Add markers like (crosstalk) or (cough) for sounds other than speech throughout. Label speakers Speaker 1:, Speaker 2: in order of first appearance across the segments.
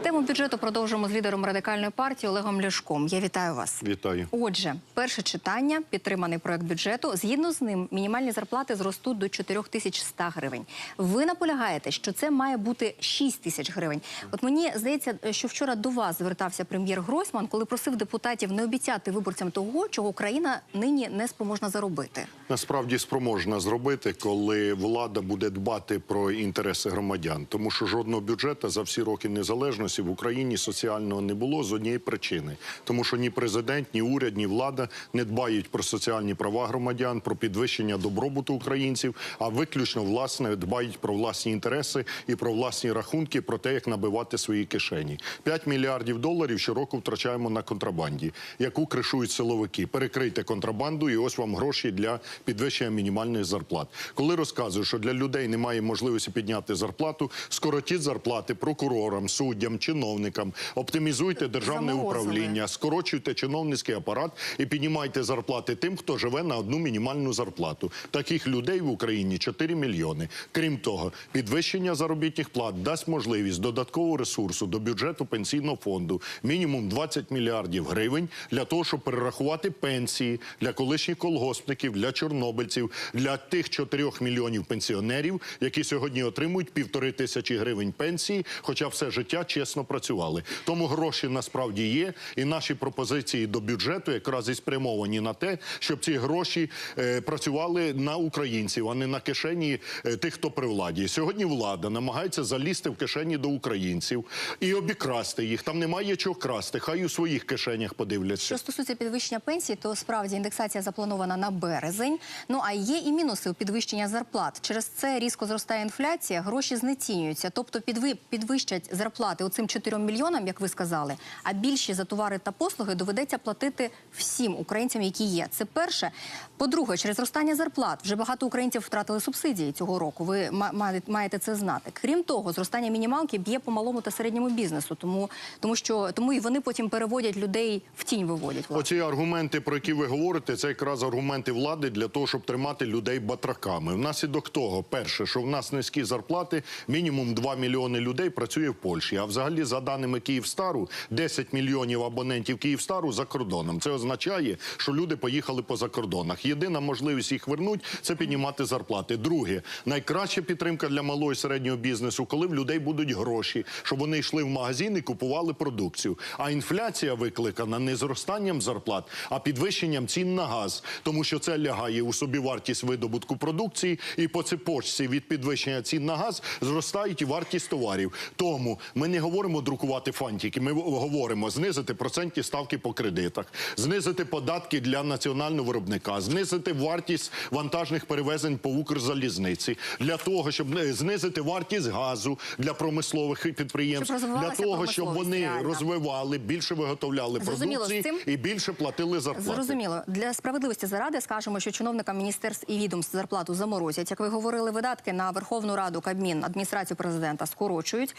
Speaker 1: Тему бюджету продовжуємо з лідером радикальної партії Олегом Ляшком. Я вітаю вас.
Speaker 2: Вітаю.
Speaker 1: Отже, перше читання, підтриманий проект бюджету. Згідно з ним, мінімальні зарплати зростуть до 4100 гривень. Ви наполягаєте, що це має бути 6 тисяч гривень. От мені здається, що вчора до вас звертався прем'єр Гройсман, коли просив депутатів не обіцяти виборцям того, чого країна нині не спроможна заробити.
Speaker 2: Насправді спроможна зробити, коли влада буде дбати про інтереси громадян, тому що жодного бюджету за всі роки незалежності в Україні соціального не було з однієї причини, тому що ні президент, ні уряд, ні влада не дбають про соціальні права громадян, про підвищення добробуту українців, а виключно власне дбають про власні інтереси і про власні рахунки, про те, як набивати свої кишені. 5 мільярдів доларів щороку втрачаємо на контрабанді, яку кришують силовики. Перекрийте контрабанду, і ось вам гроші для підвищення мінімальних зарплат. Коли розказую, що для людей немає можливості підняти зарплату, скоротіть зарплати прокурорам, суддям, чиновникам, оптимізуйте державне
Speaker 1: Заморозили.
Speaker 2: управління, скорочуйте чиновницький апарат і піднімайте зарплати тим, хто живе на одну мінімальну зарплату. Таких людей в Україні 4 мільйони. Крім того, підвищення заробітних плат дасть можливість додаткового ресурсу до бюджету пенсійного фонду мінімум 20 мільярдів гривень для того, щоб перерахувати пенсії для колишніх колгоспників, для чорнобильців, для тих 4 мільйонів пенсіонерів, які сьогодні отримують півтори тисячі гривень пенсії, хоча все життя чесно працювали. Тому гроші насправді є, і наші пропозиції до бюджету якраз і спрямовані на те, щоб ці гроші е, працювали на українців, а не на кишені е, тих, хто при владі. Сьогодні влада намагається залізти в кишені до українців і обікрасти їх. Там немає чого красти. Хай у своїх кишенях подивляться.
Speaker 1: Що стосується підвищення пенсій, то справді індексація запланована на березень. Ну а є і мінуси у підвищення зарплат. Через це різко зростає інфляція, гроші знецінюються. Тобто підви, підвищать зарплати оцим 4 мільйонам, як ви сказали. А більші за товари та послуги доведеться платити всім українцям, які є. Це перше. По-друге, через зростання зарплат вже багато українців втратили субсидії цього року. Ви ма- ма- маєте це знати. Крім того, зростання мінімалки б'є по малому та середньому бізнесу, тому, тому що тому і вони потім переводять людей в тінь виводять. власне.
Speaker 2: Оці аргументи, про які ви говорите, це якраз аргументи влади для того, щоб тримати людей батраками. Внаслідок того, перше, що в нас низькі зарплати, мінімум 2 мільйони людей працює в Польщі. А взагалі, за даними Київстару, 10 мільйонів абонентів Київстару за кордоном. Це означає, що люди поїхали по закордонах. Єдина можливість їх вернуть це піднімати зарплати. Друге, найкраща підтримка для малого і середнього бізнесу, коли в людей будуть гроші, щоб вони йшли в магазин і купували продукцію. А інфляція викликана не зростанням зарплат, а підвищенням цін на газ, тому що це лягає у собівартість видобутку продукції, і по цепочці від підвищення цін на газ зростають і вартість товарів. Тому ми не говоримо друкувати фантики. Ми говоримо знизити процентні ставки по кредитах, знизити податки для національного виробника, знизити вартість вантажних перевезень по Укрзалізниці для того, щоб е, знизити вартість газу для промислових підприємств,
Speaker 1: Щоб
Speaker 2: для того, щоб вони
Speaker 1: реально.
Speaker 2: розвивали, більше виготовляли
Speaker 1: Зрозуміло,
Speaker 2: продукції
Speaker 1: цим-
Speaker 2: і більше платили зарплати.
Speaker 1: Зрозуміло. Для справедливості заради скажемо, що чиновникам міністерств і відомств зарплату заморозять. Як ви говорили, видатки на Верховну Раду, Кабмін, адміністрацію президента скорочують.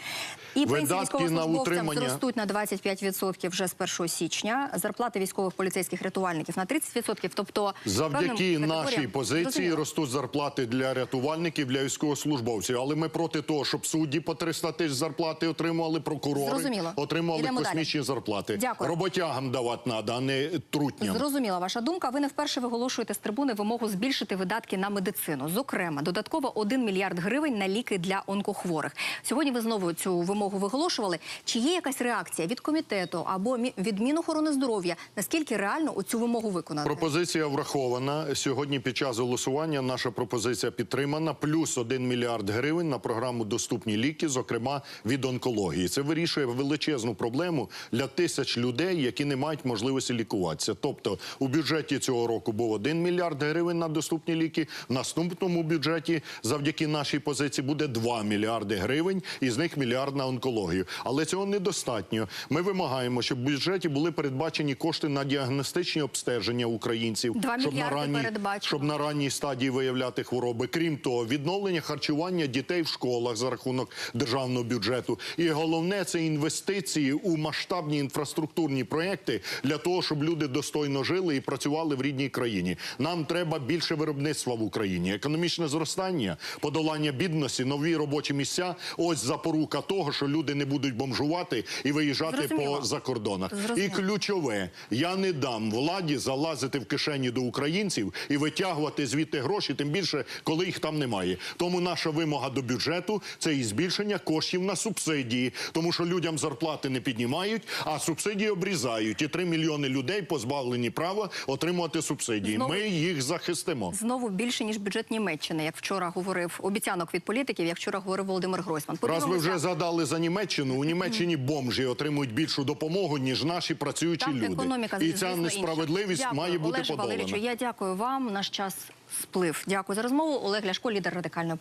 Speaker 1: І пенсії військовослужбовцям зростуть на 25% вже з 1 січня. Зарплати військових поліцейських рятувальників на 30%. Тобто
Speaker 2: Завдяки нашій позиції ростуть зарплати для рятувальників, для військовослужбовців. Але ми проти того, щоб судді по 300 тисяч зарплати отримували, прокурори
Speaker 1: Зрозуміло.
Speaker 2: отримували
Speaker 1: Йдемо далі.
Speaker 2: космічні зарплати.
Speaker 1: Дякую.
Speaker 2: Роботягам давати треба, а не трутням.
Speaker 1: Зрозуміла ваша думка. Ви не вперше виголошуєте з трибуни вимогу збільшити видатки на медицину. Зокрема, додатково 1 мільярд гривень на ліки для онкохворих. Сьогодні ви знову цю вимогу виголошували. Чи є якась реакція від комітету або від Мінохорони здоров'я? Наскільки реально цю вимогу виконати?
Speaker 2: Пропозиція врахована. Сьогодні під час голосування наша пропозиція підтримана. Плюс 1 мільярд гривень на програму Доступні ліки, зокрема від онкології. Це вирішує величезну проблему для тисяч людей, які не мають можливості лікуватися. Тобто у бюджеті цього року був 1 мільярд гривень на доступні ліки. В наступному бюджеті, завдяки нашій позиції, буде 2 мільярди гривень, із них мільярд на онкологію. Але цього недостатньо. Ми вимагаємо, щоб в бюджеті були передбачені кошти на діагностичні обстеження українців, щоб на
Speaker 1: мільярди
Speaker 2: ранній, щоб на ранній стадії виявляти хвороби. Крім того, відновлення харчування дітей в школах за рахунок державного бюджету. І головне це інвестиції у масштабні інфраструктурні проекти для того, щоб люди достойно жили і працювали в рідній країні. Нам треба більше виробництва в Україні, економічне зростання, подолання бідності, нові робочі місця. Ось запорука того, що люди не будуть бомжувати і виїжджати
Speaker 1: Зрозуміло.
Speaker 2: по закордонах. І ключове, я не дам владі залазити в кишені до українців і витягувати звідти гроші, тим більше, коли їх там немає. Тому наша вимога до бюджету це і збільшення коштів на субсидії, тому що людям зарплати не піднімають, а субсидії обрізають. І 3 мільйони людей позбавлені права отримувати субсидії.
Speaker 1: Знову-
Speaker 2: Ми їх захистимо.
Speaker 1: Знову більше ніж бюджет Німеччини, як вчора говорив обіцянок від політиків, як вчора говорив Володимир Гройсман.
Speaker 2: Раз ви вже задали за Німеччину, у (clears throat) Німеччині бомжі отримують більшу допомогу, ніж наші працюючі
Speaker 1: Так,
Speaker 2: люди.
Speaker 1: економіка,
Speaker 2: І ця несправедливість
Speaker 1: Дякую,
Speaker 2: має бути
Speaker 1: Олеже
Speaker 2: подолана.
Speaker 1: Валерійовичу, я дякую вам. Наш час сплив. Дякую за розмову. Олег Ляшко, лідер радикальної